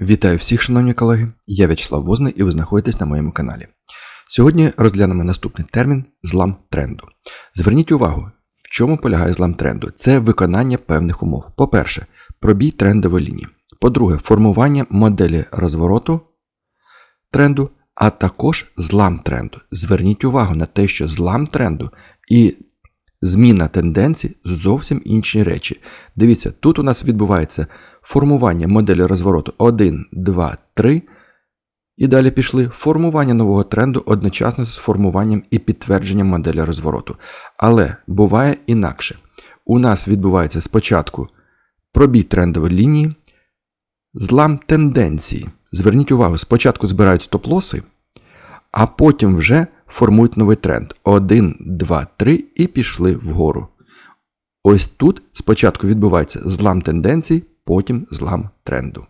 Вітаю всіх, шановні колеги! Я В'ячеслав Возний і ви знаходитесь на моєму каналі. Сьогодні розглянемо наступний термін злам тренду. Зверніть увагу, в чому полягає злам тренду. Це виконання певних умов. По-перше, пробій трендової лінії. По-друге, формування моделі розвороту тренду, а також злам тренду. Зверніть увагу на те, що злам тренду і зміна тенденцій зовсім інші речі. Дивіться, тут у нас відбувається формування моделі розвороту 1, 2, 3. І далі пішли формування нового тренду одночасно з формуванням і підтвердженням моделі розвороту. Але буває інакше. У нас відбувається спочатку пробій трендової лінії, злам тенденції. Зверніть увагу, спочатку збирають стоп-лоси, а потім вже формують новий тренд. 1, 2, 3 і пішли вгору. Ось тут спочатку відбувається злам тенденцій, потім злам тренду.